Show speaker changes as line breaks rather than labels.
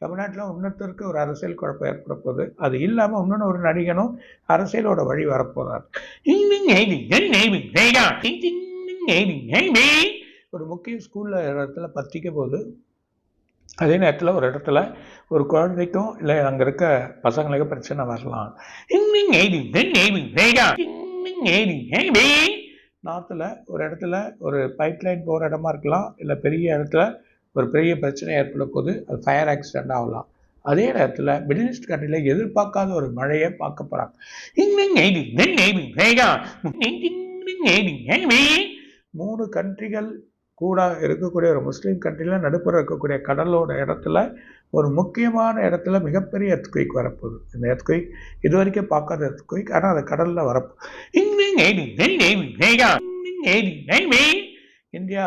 தமிழ்நாட்டில் இன்னொருத்தருக்கு ஒரு அரசியல் குழப்பம் ஏற்பட போகுது அது இல்லாமல் இன்னொன்று ஒரு நடிகனும் அரசியலோட வழி வரப்போறார் ஒரு முக்கிய ஸ்கூலில் இடத்துல பத்திக்க போது அதே நேரத்தில் ஒரு இடத்துல ஒரு குழந்தைக்கும் இல்லை அங்கே இருக்க பசங்களுக்கு பிரச்சனை வரலாம் நார்த்தில் ஒரு இடத்துல ஒரு பைப் லைன் போகிற இடமா இருக்கலாம் இல்லை பெரிய இடத்துல ஒரு பெரிய பிரச்சனை ஏற்பட போது அது ஃபயர் ஆக்சிடென்ட் ஆகலாம் அதே நேரத்தில் மிடில் ஈஸ்ட் கண்ட்ரியில் எதிர்பார்க்காத ஒரு மழையை பார்க்க போகிறாங்க மூணு கண்ட்ரிகள் கூட இருக்கக்கூடிய ஒரு முஸ்லீம் கண்ட்ரியில் நடுப்புற இருக்கக்கூடிய கடலோட இடத்துல ஒரு முக்கியமான இடத்துல மிகப்பெரிய எர்த்குயிக் வரப்போகுது இந்த எர்த்குயிக் இது வரைக்கும் பார்க்காத எர்த்குயிக் ஆனால் அது கடலில் வரப்போ இந்தியா